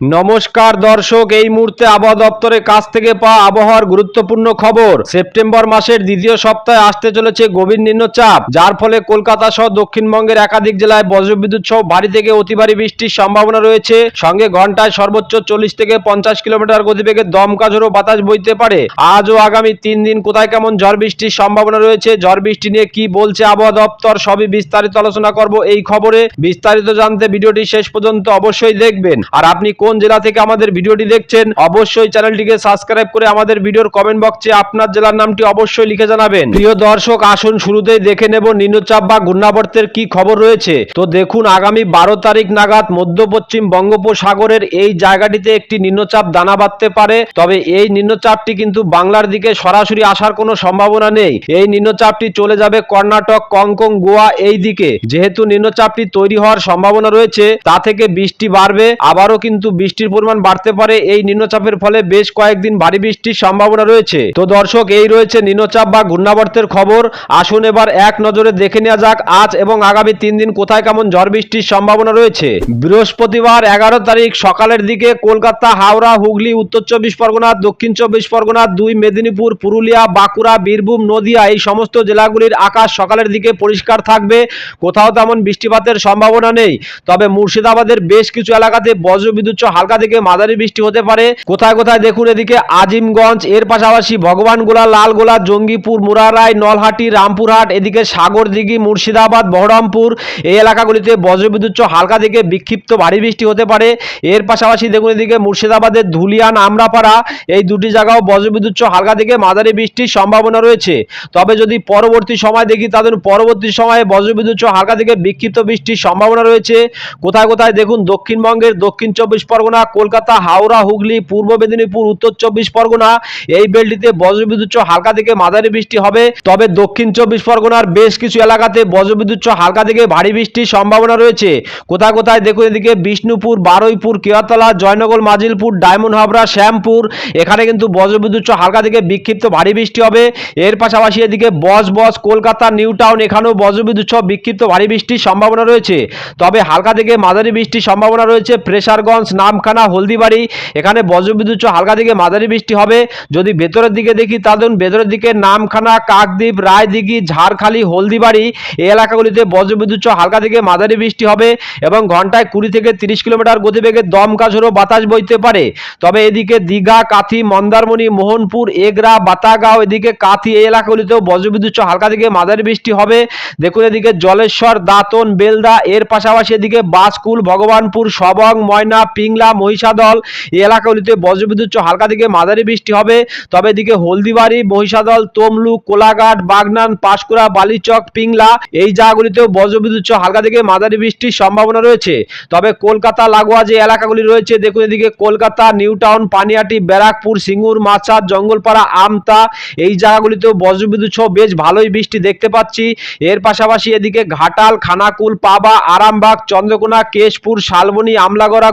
নমস্কার দর্শক, এই মুহূর্তে আবহাওয়া দপ্তরের কাছ থেকে পাওয়া আবহাওয়ার গুরুত্বপূর্ণ খবর। সেপ্টেম্বর মাসের দ্বিতীয় সপ্তাহে আসতে চলেছে গভীর নিম্নচাপ, যার ফলে কলকাতা সহ দক্ষিণবঙ্গের একাধিক জেলায় বজ্রবিদ্যুৎ সহ ভারী থেকে অতি ভারী বৃষ্টির সম্ভাবনা রয়েছে। সঙ্গে ঘন্টায় সর্বোচ্চ চল্লিশ থেকে পঞ্চাশ কিলোমিটার গতিবেগে দমকা ঝোড়ো বাতাস বইতে পারে। আজ ও আগামী তিন দিন কোথায় কেমন ঝড় বৃষ্টির সম্ভাবনা রয়েছে, ঝড় বৃষ্টি নিয়ে কি বলছে আবহাওয়া দপ্তর, সবই বিস্তারিত আলোচনা করব এই খবরে। বিস্তারিত জানতে ভিডিওটি শেষ পর্যন্ত অবশ্যই দেখবেন। আর আপনি কোন জেলা থেকে আমাদের ভিডিওটি দেখছেন, অবশ্যই চ্যানেলটিকে সাবস্ক্রাইব করে আমাদের ভিডিওর কমেন্ট বক্সে আপনার জেলার নামটি অবশ্যই লিখে জানাবেন। প্রিয় দর্শক, আসুন শুরুতেই দেখে নেব নিম্নচাপ বা ঘূর্ণাবর্তের কি খবর রয়েছে। তো দেখুন, আগামী বারো তারিখ নাগাদ মধ্য পশ্চিম বঙ্গোপসাগরের এই জায়গাটিতে একটি নিম্নচাপ দানা বাঁধতে পারে। তবে এই নিম্নচাপটি কিন্তু বাংলার দিকে সরাসরি আসার কোনো সম্ভাবনা নেই। এই নিম্নচাপটি চলে যাবে কর্ণাটক, কংকং, গোয়া এই দিকে। যেহেতু নিম্নচাপটি তৈরি হওয়ার সম্ভাবনা রয়েছে, তা থেকে বৃষ্টি বাড়বে। আবারও কিন্তু বৃষ্টির পরিমাণ বাড়তে পারে, এই নিম্নচাপের ফলে বেশ কয়েকদিন ভারী বৃষ্টির সম্ভাবনা রয়েছে। তো দর্শক, এই রয়েছে নিম্নচাপ বা ঘূর্ণাবর্তের খবর। আসুন এবার এক নজরে দেখে নেওয়া যাক আজ এবং আগামী তিন দিন কোথায় কেমন ঝড় বৃষ্টির সম্ভাবনা রয়েছে। বৃহস্পতিবার এগারো তারিখ সকালের দিকে কলকাতা, হাওড়া, হুগলি, উত্তর চব্বিশ পরগনা, দক্ষিণ চব্বিশ পরগনা, দুই মেদিনীপুর, পুরুলিয়া, বাঁকুড়া, বীরভূম, নদিয়া এই সমস্ত জেলাগুলির আকাশ সকালের দিকে পরিষ্কার থাকবে। কোথাও তেমন বৃষ্টিপাতের সম্ভাবনা নেই। তবে মুর্শিদাবাদের বেশ কিছু এলাকাতে বজ্রবিদ্যুৎ হালকা থেকে মাঝারি বৃষ্টি হতে পারে। কোথায় কোথায় দেখুন এদিকে আজিমগঞ্জ, এর পাশাপাশি ভগবানগোলা লালগোলা জঙ্গিপুর, মুরারাই, নলহাটি, রামপুরহাট, এদিকে সাগরদিঘি মুর্শিদাবাদ, বহরমপুর, এই এলাকাগুলিতে বজ্রবিদ্যুৎ হালকা থেকে বিক্ষিপ্ত ভারী বৃষ্টি হতে পারে। এর পাশাপাশি দেখুন এদিকে মুর্শিদাবাদের ধুলিয়ান, আমরাপাড়া, এই দুটি জায়গাও বজ্রবিদ্যুৎ হালকা থেকে মাঝারি বৃষ্টির সম্ভাবনা রয়েছে। তবে যদি পরবর্তী সময় দেখি, তাদের পরবর্তী সময়ে বজ্রবিদ্যুৎ হালকা থেকে বিক্ষিপ্ত বৃষ্টির সম্ভাবনা রয়েছে। কোথায় কোথায় দেখুন দক্ষিণবঙ্গের দক্ষিণ চব্বিশ পরগনা কলকাতা, হাওড়া, হুগলি, পূর্ব মেদিনীপুর, উত্তর চব্বিশ পরগনা। এই বেলটিতে বজ্রবিদ্যুৎ হালকা থেকে মাঝারি বৃষ্টি হবে। তবে দক্ষিণ চব্বিশ পরগনার বেশ কিছু এলাকাতে বজ্রবিদ্যুৎ হালকা থেকে ভারী বৃষ্টির সম্ভাবনা রয়েছে। কোথায় কোথায় দেখুন এদিকে বিষ্ণুপুর, বারুইপুর কেয়াতলা জয়নগর, মাজিলপুর, ডায়মন্ড হাবড়া, শ্যামপুর। এখানে কিন্তু বজ্রবিদ্যুৎ হালকা থেকে বিক্ষিপ্ত ভারী বৃষ্টি হবে। এর পাশাপাশি এদিকে বস বস, কলকাতা, নিউ টাউন, এখানেও বজ্রবিদ্যুৎ বিক্ষিপ্ত ভারী বৃষ্টির সম্ভাবনা রয়েছে। তবে হালকা থেকে মাঝারি বৃষ্টির সম্ভাবনা রয়েছে। প্রেসারগঞ্জ নামখানা, হলদিবাড়ি, এখানে বজ্রবিদ্যুৎ হালকা থেকে মাঝারি বৃষ্টি হবে। যদি ভেতরের দিকে দেখি, তাহলে ভেতরের দিকে নামখানা, কাকদ্বীপ, রায়দিঘি, ঝাড়খালি, হলদিবাড়ি, এই এলাকাগুলিতে বজ্রবিদ্যুৎ হালকা থেকে মাঝারি বৃষ্টি হবে এবং ঘন্টায় কুড়ি থেকে তিরিশ কিলোমিটার গতিবেগে দমকা ঝোড়ো বাতাস বইতে পারে। তবে এদিকে দীঘা, কাথি, মন্দারমণি, মোহনপুর, এগরা, বাতাগাঁও, এদিকে কাথি, এই এলাকাগুলিতেও বজ্রবিদ্যুৎ হালকা থেকে মাঝারি বৃষ্টি হবে। দেখুন এদিকে জলেশ্বর, দাঁতন, বেলদা, এর পাশাপাশি এদিকে বাসকুল, ভগবানপুর, সবং, ময়না পিংলা মহিষাদল, এই এলাকাগুলিতে বজ্রবিদ্যুৎ হালকা থেকে মাঝারি বৃষ্টি হবে। তবে এদিকে হলদিবাড়ি, মহিষাদল তমলু কোলাঘাট, বাগনান, পাঁশকুড়া, বালিচক, পিংলা, এই জায়গাগুলিতেও বজ্রবিদ্যুৎ হালকা থেকে মাঝারি বৃষ্টির সম্ভাবনা রয়েছে। তবে কলকাতা, লাগোয়া যে এলাকাগুলি রয়েছে, দেখুন এদিকে কলকাতা, নিউ টাউন, পানিয়াটি, ব্যারাকপুর, সিঙ্গুর মাচার জঙ্গলপাড়া, আমতা, এই জায়গাগুলিতেও বজ্রবিদ্যুৎ বেশ ভালোই বৃষ্টি দেখতে পাচ্ছি। এর পাশাপাশি এদিকে ঘাটাল, খানাকুল, পাবা, আরামবাগ, চন্দ্রকোনা, কেশপুর, শালবনী, আমলাগড়া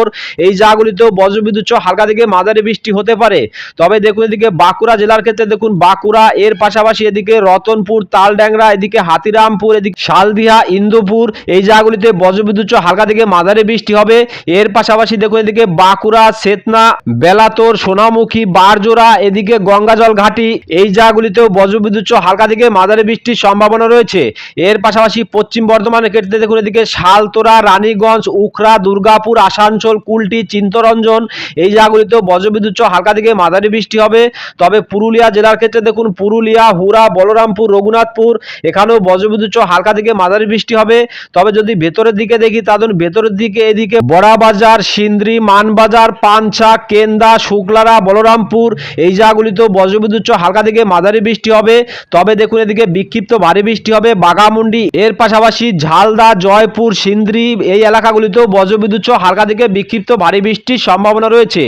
গোলতোর এই জায়গাগুলিতেও বজ্রবিদ্যুৎ সহ হালকা থেকে মাঝারি বৃষ্টি হতে পারে। তবে দেখুন এদিকে বাঁকুড়া জেলার ক্ষেত্রে দেখুন বাঁকুড়া, এর পাশাপাশি এদিকে রতনপুর তালড্যাংরা এদিকে হাতিরামপুর, এদিকে শালদিহা, ইন্দুপুর, এই জায়গাগুলিতে বজ্রবিদ্যুৎ সহ হালকা থেকে মাঝারি বৃষ্টি হবে। এর পাশাপাশি দেখুন এদিকে বাঁকুড়া, সেতনা, বেলাতোর, সোনামুখী, বারজোড়া, এদিকে গঙ্গাজল ঘাটি, এই জায়গাগুলিতেও বজ্রবিদ্যুৎ সহ হালকা থেকে মাঝারি বৃষ্টির সম্ভাবনা রয়েছে। এর পাশাপাশি পশ্চিম বর্ধমানের ক্ষেত্রে দেখুন এদিকে শালতোরা, রানীগঞ্জ উখরা দুর্গাপুর, আসানসোল কুলটি, চিন্তরঞ্জন, এই জায়গাগুলিতেও বজ্রবিদ্যুৎ হালকা থেকে মাঝারি বৃষ্টি হবে। তবে পুরুলিয়া জেলার ক্ষেত্রে দেখুন, পুরুলিয়া হুরা বলরামপুর, রঘুনাথপুর, এখানেও বজ্রবিদ্যুৎ হালকা থেকে মাঝারি বৃষ্টি হবে। তবে যদি ভেতরের দিকে দেখি তাদের ভেতরের দিকে এদিকে বড়াবাজার সিন্দ্রি মানবাজার পাঞ্চা কেন্দা, শুক্লারা, বলরামপুর, এই জায়গাগুলিতেও বজ্রবিদ্যুৎ হালকা থেকে মাঝারি বৃষ্টি হবে। তবে দেখুন, এদিকে বিক্ষিপ্ত ভারী বৃষ্টি হবে। বাঘামুন্ডি, এর পাশাপাশি ঝালদা, জয়পুর, সিন্দ্রি, এই এলাকাগুলিতেও বজ্রবিদ্যুৎ হালকা থেকে বিক্ষিপ্ত ভারী বৃষ্টির সম্ভাবনা রয়েছে।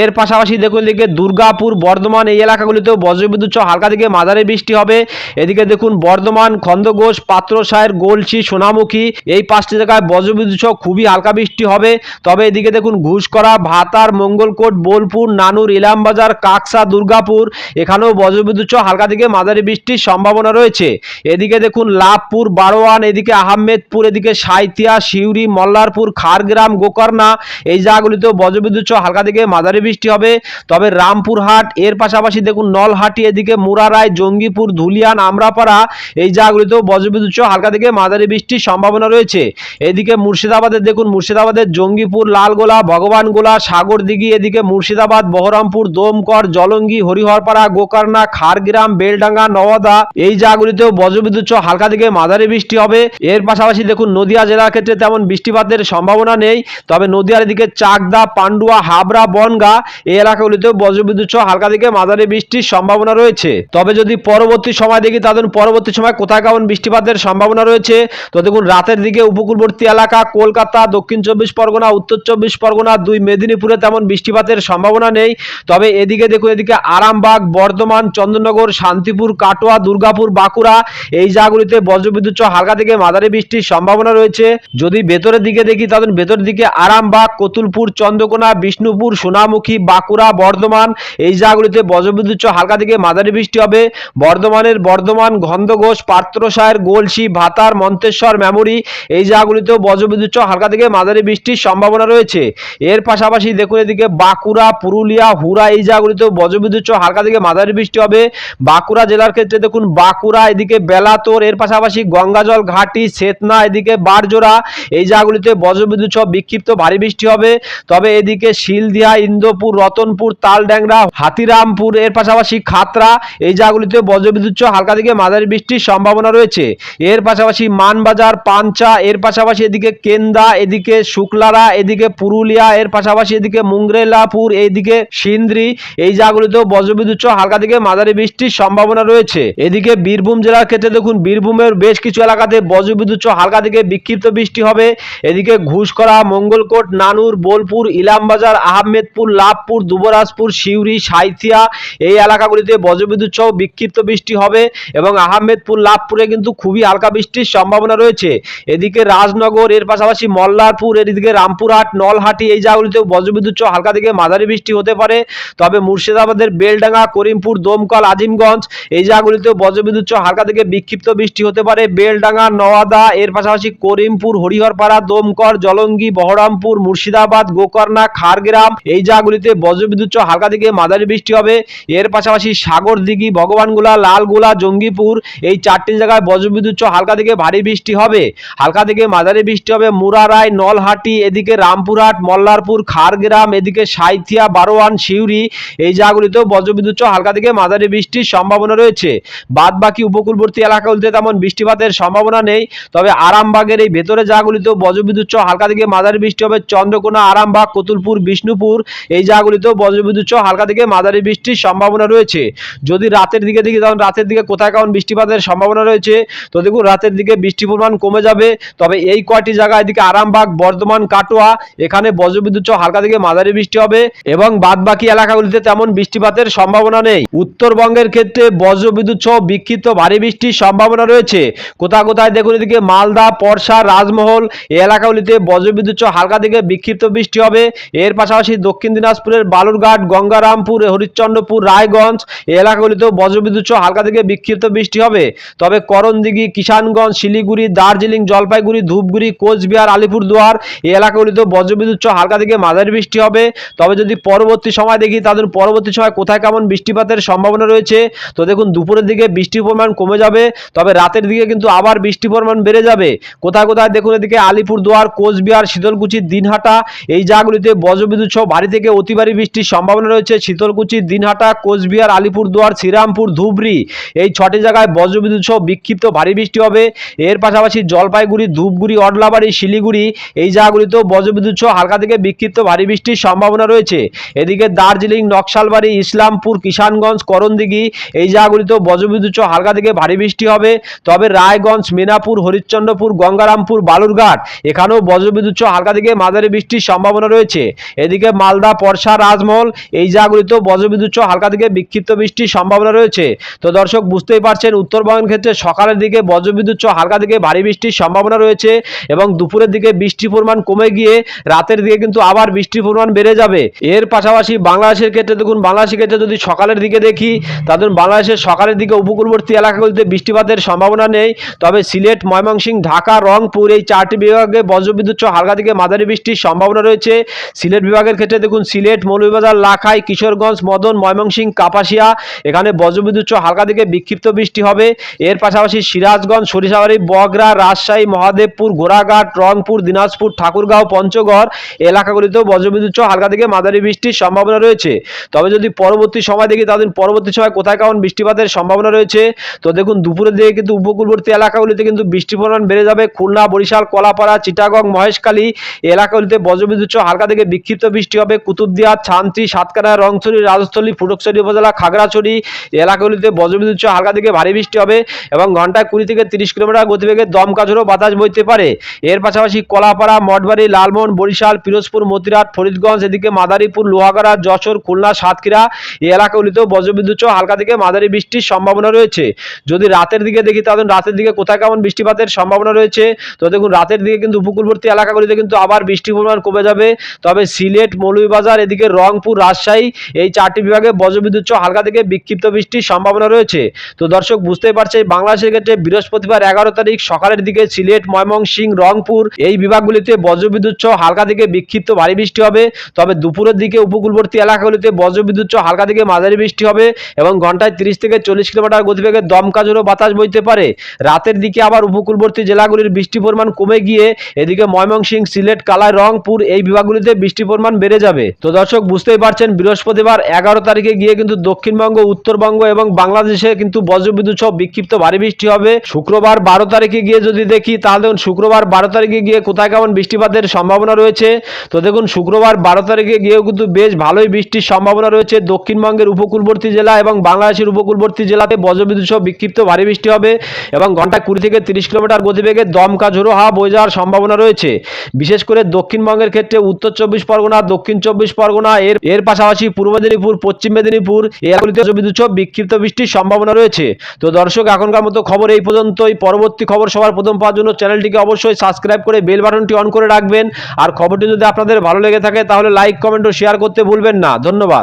এর পাশাপাশি দেখুন এদিকে দুর্গাপুর, বর্ধমান এই এলাকাগুলিতেও বজ্রবিদ্যুৎ সহ হালকা থেকে মাঝারি বৃষ্টি হবে। এদিকে দেখুন বর্ধমান খন্দঘোষ পাত্রসায়ের গোলসি, সোনামুখী এই পাঁচটি জায়গায় বজ্রবিদ্যুৎ সহ খুবই হালকা বৃষ্টি হবে। তবে এদিকে দেখুন ঘুষকরা, ভাতার, মঙ্গলকোট, বোলপুর, নানুর, ইলামবাজার, কাকসা, দুর্গাপুর এখানেও বজ্রবিদ্যুৎ সহ হালকা থেকে মাঝারি বৃষ্টির সম্ভাবনা রয়েছে। এদিকে দেখুন লাভপুর, বারোয়ান, এদিকে আহমেদপুর, এদিকে সাঁইতিয়া সিউড়ি, মল্লারপুর খারগ্রাম গোকর্ণা এই জায়গাগুলিতেও বজ্রবিদ্যুৎ সহ হালকা থেকে মাঝারি বৃষ্টি হবে। তবে রামপুরহাট, এর পাশাপাশি দেখুন নলহাটি, এদিকে মুরারায় জঙ্গিপুর, ধুলিয়ান, আমরাপাড়া এই জায়গাগুলিতেও বজ্রবিদ্যুৎ সহ হালকা থেকে মাঝারি বৃষ্টির সম্ভাবনা রয়েছে। এদিকে মুর্শিদাবাদের দেখুন, মুর্শিদাবাদের জঙ্গিপুর, লালগোলা, ভগবানগোলা, সাগরদিঘি, এদিকে মুর্শিদাবাদ, বহরমপুর, দমকর, জলঙ্গি, হরিহরপাড়া, গোকর্ণা খারগ্রাম বেলডাঙ্গা নওয়াদা এই জায়গাগুলিতেও বজ্রবিদ্যুৎ সহ হালকা থেকে মাঝারি বৃষ্টি হবে। এর পাশাপাশি দেখুন নদিয়া জেলার ক্ষেত্রে তেমন বৃষ্টিপাতের সম্ভাবনা নেই। তবে নদিয়ার এদিকে চাকদা, পান্ডুয়া, হাবড়া, বনগা এই এলাকাগুলিতেও বজ্রবিদ্যুৎ সহ হালকা থেকে মাঝারি বৃষ্টির সম্ভাবনা রয়েছে। তবে যদি পরবর্তী সময় দেখি তাদের পরবর্তী সময় কোথায় কেমন বৃষ্টিপাতের সম্ভাবনা রয়েছে? তো দেখুন, রাতের দিকে উপকূলবর্তী এলাকা, কলকাতা, দক্ষিণ চব্বিশ পরগনা, উত্তর চব্বিশ পরগনা, দুই মেদিনীপুরে তেমন বৃষ্টিপাতের সম্ভাবনা নেই। তবে এদিকে দেখুন, এদিকে আরামবাগ, বর্ধমান চন্দ্রনগর শান্তিপুর, কাটোয়া, দুর্গাপুর, বাঁকুড়া এই জায়গাগুলিতে বজ্রবিদ্যুৎ সহ হালকা থেকে মাঝারি বৃষ্টির সম্ভাবনা রয়েছে। যদি ভেতরের দিকে দেখি তাদের ভেতরের দিকে আরামবাগ কতুলপুর, চন্দ্রকোনা, বিষ্ণুপুর, সোনামুখী, বাঁকুড়া, বর্ধমান। এই জায়গাগুলিতে বজ্রবিদ্যুৎ হালকা থেকে মাঝারি বৃষ্টি হবে। বর্ধমানের বর্ধমান গন্ধঘোষ পাত্রসায়ের গোলসি, ভাতার, মন্তেশ্বর, মেমরি এই জায়গাগুলিতেও বজ্রবিদ্যুৎ হালকা থেকে মাঝারি বৃষ্টির সম্ভাবনা রয়েছে। এর পাশাপাশি দেখুন এদিকে বাঁকুড়া, পুরুলিয়া হুরা এই জায়গাগুলিতেও বজ্রবিদ্যুৎ হালকা থেকে মাঝারি বৃষ্টি হবে। বাঁকুড়া জেলার ক্ষেত্রে দেখুন বাঁকুড়া এদিকে বেলাতোর, এর পাশাপাশি গঙ্গাজল, ঘাটি চেতনা এদিকে বারজোড়া এই জায়গাগুলিতে বজ্রবিদ্যুৎ বিক্ষিপ্ত ভারী বৃষ্টি হবে। তবে এদিকে শিলদিয়া, ইন্দোপুর, রতনপুর, তালড্যাংরা, হাতিরামপুর, এর পাশাপাশি খাতরা, এই জায়গাগুলিতে বজ্রবিদ্যুৎ হালকা থেকে মাঝারি বৃষ্টির সম্ভাবনা রয়েছে। এর পাশাপাশি মানবাজার, পাঞ্চা, এর পাশাপাশি এদিকে কেন্দা, এদিকে শুক্লারা, এদিকে পুরুলিয়া, এর পাশাপাশি এদিকে মুংরেলাপুর এইদিকে সিন্দ্রি, এই জায়গাগুলিতেও বজ্রবিদ্যুৎ হালকা থেকে মাঝারি বৃষ্টির সম্ভাবনা রয়েছে। এদিকে বীরভূম জেলার ক্ষেত্রে দেখুন, বীরভূমের বেশ কিছু এলাকাতে বজ্রবিদ্যুৎ হালকা থেকে বিক্ষিপ্ত বৃষ্টি হবে। এদিকে ঘুষকরা মঙ্গলকোট নানুর, বোলপুর, ইলামবাজার, আহমেদপুর, লাভপুর, দুবরাজপুর, সিউড়ি, সাইথিয়া, এই এলাকাগুলিতে বজ্রবিদ্যুৎ সহ বিক্ষিপ্ত বৃষ্টি হবে এবং আহমেদপুর, লাভপুরে কিন্তু খুবই হালকা বৃষ্টির সম্ভাবনা রয়েছে। এদিকে রাজনগর, এর পাশাপাশি মল্লারপুর, এদিকে রামপুরহাট, নলহাটি, এই জায়গাগুলিতেও বজ্রবিদ্যুৎ সহ হালকা থেকে মাঝারি বৃষ্টি হতে পারে। তবে মুর্শিদাবাদের বেলডাঙ্গা, করিমপুর, দমকল, আজিমগঞ্জ, এই জায়গাগুলিতেও বজ্রবিদ্যুৎ সহ হালকা থেকে বিক্ষিপ্ত বৃষ্টি হতে পারে। বেলডাঙ্গা, নওয়াদা, এর পাশাপাশি করিমপুর, হরিহরপাড়া দমকর জলঙ্গি, বহরমপুর মুর্শিদাবাদ, গোকর্ণা খারগ্রাম এই জায়গাগুলিতে বজ্রবিদ্যুৎ হালকা থেকে মাঝারি বৃষ্টি হবে। এর পাশাপাশি সাগর দিঘি, ভগবানগুলা, লালগোলা, জঙ্গিপুর, এই চারটি জায়গায় বজ্রবিদ্যুৎ হালকা থেকে ভারী বৃষ্টি হবে। হালকা থেকে মাঝারি বৃষ্টি হবে মুরারায় নলহাটি, এদিকে রামপুরহাট, মল্লারপুর খারগ্রাম এদিকে সাইথিয়া, বারোয়ান, সিউড়ি, এই জায়গাগুলিতেও বজ্রবিদ্যুৎ হালকা থেকে মাঝারি বৃষ্টির সম্ভাবনা রয়েছে। বাদ বাকি উপকূলবর্তী এলাকাগুলিতে তেমন বৃষ্টিপাতের সম্ভাবনা নেই, তবে আরামবাগের এই ভেতরে জায়গাগুলিতেও বজ্রবিদ্যুৎ হালকা থেকে মাঝারি বৃষ্টি হবে। চন্দ্রকোনা, আরামবাগ, কতুলপুর, বিষ্ণুপুর, এই জায়গাগুলিতেও বজ্রবিদ্যুৎ সহ হালকা থেকে মাঝারি বৃষ্টির সম্ভাবনা রয়েছে। যদি রাতের দিকে দেখি, তখন রাতের দিকে কোথায় কেমন বৃষ্টিপাতের সম্ভাবনা রয়েছে? তো দেখুন, রাতের দিকে বৃষ্টির পরিমাণ কমে যাবে। তবে এই কয়টি জায়গা, এদিকে আরামবাগ, বর্ধমান, কাটোয়া, এখানে বজ্রবিদ্যুৎ সহ হালকা থেকে মাঝারি বৃষ্টি হবে এবং বাদ বাকি এলাকাগুলিতে তেমন বৃষ্টিপাতের সম্ভাবনা নেই। উত্তরবঙ্গের ক্ষেত্রে বজ্রবিদ্যুৎ সহ বিক্ষিপ্ত ভারী বৃষ্টির সম্ভাবনা রয়েছে। কোথায় কোথায় দেখুন, এদিকে মালদা পরশা রাজমহল, এই এলাকাগুলিতে বজ্রবিদ্যুৎ সহ হালকা থেকে বিক্ষিপ্ত বৃষ্টি হবে। এর পাশাপাশি দক্ষিণ দিনাজপুরের বালুরঘাট, গঙ্গারামপুর, হরিশ্চন্দ্রপুর, রায়গঞ্জ এলাকাগুলিতেও বজ্রবিদ্যুৎ সহ হালকা থেকে বিক্ষিপ্ত বৃষ্টি হবে। তবে করণদিঘি, কিষানগঞ্জ, শিলিগুড়ি, দার্জিলিং, জলপাইগুড়ি, ধূপগুড়ি, কোচবিহার, আলিপুরদুয়ার এই এলাকাগুলিতেও বজ্রবিদ্যুৎ সহ হালকা থেকে মাঝারি বৃষ্টি হবে। তবে যদি পরবর্তী সময় দেখি তাদের পরবর্তী সময় কোথায় কেমন বৃষ্টিপাতের সম্ভাবনা রয়েছে, তো দেখুন দুপুরের দিকে বৃষ্টির পরিমাণ কমে যাবে, তবে রাতের দিকে কিন্তু আবার বৃষ্টির পরিমাণ বেড়ে যাবে। কোথায় কোথায় দেখুন এদিকে আলিপুরদুয়ার, কোচবিহার, শীতলকুচি, দিনহাটা এই জায়গাগুলিতে বজ্রবিদ্যুৎ সহ ভারী থেকে অতি ভারী বৃষ্টির সম্ভাবনা রয়েছে। শীতলকুচি, দিনহাটা, কোচবিহার, আলিপুরদুয়ার, শ্রীরামপুর, ধুবড়ি এই ছটি জায়গায় বজ্রবিদ্যুৎ সহ বিক্ষিপ্ত ভারী বৃষ্টি হবে। এর পাশাপাশি জলপাইগুড়ি, ধূপগুড়ি, অডলাবাড়ি, শিলিগুড়ি এই জায়গাগুলিতেও বজ্রবিদ্যুৎ সহ হালকা থেকে বিক্ষিপ্ত ভারী বৃষ্টির সম্ভাবনা রয়েছে। এদিকে দার্জিলিং, নকশালবাড়ি, ইসলামপুর, কিষানগঞ্জ, করণদিঘি এই জায়গাগুলিতেও বজ্রবিদ্যুৎ সহ হালকা থেকে ভারী বৃষ্টি হবে। তবে রায়গঞ্জ, মিনাপুর, হরিশ্চন্দ্রপুর, গঙ্গারামপুর, বালুরঘাট এখানেও বজ্রবিদ্যুৎ সহ হালকা থেকে মাঝারি বৃষ্টির সম্ভাবনা রয়েছে। এদিকে মালদা পরশা রাজমহল, এই জায়গাগুলিতেও বজ্রবিদ্যুৎ সহ হালকা থেকে বিক্ষিপ্ত বৃষ্টির সম্ভাবনা রয়েছে। তো দর্শক, বুঝতেই পারছেন, উত্তরবঙ্গের ক্ষেত্রে সকালের দিকে বজ্রবিদ্যুৎ সহ হালকা থেকে ভারী বৃষ্টির সম্ভাবনা রয়েছে এবং দুপুরের দিকে বৃষ্টির পরিমাণ কমে গিয়ে রাতের দিকে কিন্তু আবার বৃষ্টির পরিমাণ বেড়ে যাবে। এর পাশাপাশি বাংলাদেশের ক্ষেত্রে দেখুন, বাংলাদেশের ক্ষেত্রে যদি সকালের দিকে দেখি তাদের বাংলাদেশের সকালের দিকে উপকূলবর্তী এলাকাগুলিতে বৃষ্টিপাতের সম্ভাবনা নেই। তবে সিলেট, ময়মনসিংহ, ঢাকা, রংপুর এই চারটি বিভাগে বজ্রবিদ্যুৎ সহ হালকা থেকে মাঝারি বৃষ্টির সম্ভাবনা রয়েছে। সিলেট বিভাগের ক্ষেত্রে দেখুন, সিলেট, মৌলভীবাজার, লাখাই, কিশোরগঞ্জ, মদন ময়মনসিং কাপাসিয়া, এখানে বজ্রবিদ্যুৎ হালকা থেকে বিক্ষিপ্ত বৃষ্টি হবে। এর পাশাপাশি সিরাজগঞ্জ, সরিষাবাড়ি, বগরা, রাজশাহী, মহাদেবপুর, গোড়াঘাট, রংপুর, দিনাজপুর, ঠাকুরগাঁও, পঞ্চগড় এলাকাগুলিতেও বজ্রবিদ্যুৎ হালকা থেকে মাঝারি বৃষ্টির সম্ভাবনা রয়েছে। তবে যদি পরবর্তী সময় দেখি তাদের পরবর্তী সময় কোথায় কেমন বৃষ্টিপাতের সম্ভাবনা রয়েছে। তো দেখুন, দুপুরের দিকে কিন্তু উপকূলবর্তী এলাকাগুলিতে কিন্তু বৃষ্টির পরিমাণ বেড়ে যাবে। খুলনা, বরিশাল, কলাপাড়া, চিটাগং, মহেশখালী এই এলাকাগুলিতে বজ্রবিদ্যুৎ সহ হালকা থেকে বিক্ষিপ্ত বৃষ্টি হবে। কুতুবদিয়া ছান্তি সাতকানা রংছড়ি, রাজস্থলী, ফুটকছড়ি উপজেলা, খাগড়াছড়ি এলাকাগুলিতে বজ্রবিদ্যুৎ সহ হালকা থেকে ভারী বৃষ্টি হবে এবং ঘন্টায় কুড়ি থেকে তিরিশ কিলোমিটার গতিবেগে দমকা ঝোড়ো বাতাস বইতে পারে। এর পাশাপাশি কলাপাড়া, মঠবাড়ি, লালমোহন, বরিশাল, পিরোজপুর, মতিরাট, ফরিদগঞ্জ, এদিকে মাদারীপুর, লোহাগড়া, যশোর, খুলনা, সাতক্ষীরা এই এলাকাগুলিতেও বজ্রবিদ্যুৎ সহ হালকা থেকে মাঝারি বৃষ্টির সম্ভাবনা রয়েছে। যদি রাতের দিকে দেখি তাহলে রাতের দিকে কোথায় কেমন বৃষ্টিপাতের সম্ভাবনা রয়েছে? তো দেখুন, রাতের দিকে কিন্তু উপকূলবর্তী এলাকাগুলিতে কিন্তু আবার বৃষ্টির পরিমাণ কমে যাবে। তবে সিলেট, মৌলভীবাজার, এদিকে রংপুর, রাজশাহী এই চারটি বিভাগে বজ্রবিদ্যুৎ হালকা থেকে বিক্ষিপ্ত বৃষ্টির সম্ভাবনা রয়েছে। তো দর্শক, বুঝতেই পারছে বাংলাদেশের ক্ষেত্রে বৃহস্পতিবার এগারো তারিখ সকালের দিকে সিলেট, ময়মনসিংহ, রংপুর এই বিভাগগুলিতে বজ্রবিদ্যুৎ হালকা থেকে বিক্ষিপ্ত ভারী বৃষ্টি হবে। তবে দুপুরের দিকে উপকূলবর্তী এলাকাগুলিতে বজ্রবিদ্যুৎ হালকা থেকে মাঝারি বৃষ্টি হবে এবং ঘন্টায় তিরিশ থেকে চল্লিশ কিলোমিটার গতিবেগে দমকা ঝোড়ো বাতাস বইতে পারে। রাতের দিকে আবার উপকূলবর্তী জেলাগুলির বৃষ্টির পরিমাণ কমে গিয়ে এদিকে ময়মনসিংহ, সিলেট, কালাই রংপুর এই বিভাগগুলিতে বৃষ্টির পরিমাণ বেড়ে যাবে। তো দর্শক, বুঝতেই পারছেন, বৃহস্পতিবার এগারো তারিখে গিয়ে কিন্তু দক্ষিণবঙ্গ, উত্তরবঙ্গ এবং বাংলাদেশে কিন্তু বজ্রবিদ্যুৎ সহ বিক্ষিপ্ত ভারী বৃষ্টি হবে। শুক্রবার বারো তারিখে গিয়ে যদি দেখি, তাহলে শুক্রবার বারো তারিখে গিয়ে কোথায় কেমন বৃষ্টিপাতের সম্ভাবনা রয়েছে। তো দেখুন, শুক্রবার বারো তারিখে গিয়েও কিন্তু বেশ ভালোই বৃষ্টির সম্ভাবনা রয়েছে দক্ষিণবঙ্গের উপকূলবর্তী জেলা এবং বাংলাদেশের উপকূলবর্তী জেলাতে বজ্রবিদ্যুৎ সহ বিক্ষিপ্ত ভারী বৃষ্টি হবে এবং ঘন্টায় কুড়ি থেকে তিরিশ কিলোমিটার গতিবেগে দমকা ঝোড়ো হাওয়া বয়ে যাওয়ার সম্ভাবনা রয়েছে। বিশেষ করে দক্ষিণবঙ্গের ক্ষেত্রে উত্তর চব্বিশ পরগনা, দক্ষিণ চব্বিশ পরগনা, এর এর পাশাপাশি পূর্ব মেদিনীপুর, পশ্চিম মেদিনীপুর এলাকাগুলিতে বজ্রবিদ্যুৎ বিক্ষিপ্ত বৃষ্টির সম্ভাবনা রয়েছে। তো দর্শক, এখনকার মতো খবর এই পর্যন্তই। পরবর্তী খবর সবার প্রথম পাওয়ার জন্য চ্যানেলটিকে অবশ্যই সাবস্ক্রাইব করে বেল বাটনটি অন করে রাখবেন। আর খবরটি যদি আপনাদের ভালো লেগে থাকে, তাহলে লাইক, কমেন্ট ও শেয়ার করতে ভুলবেন না। ধন্যবাদ।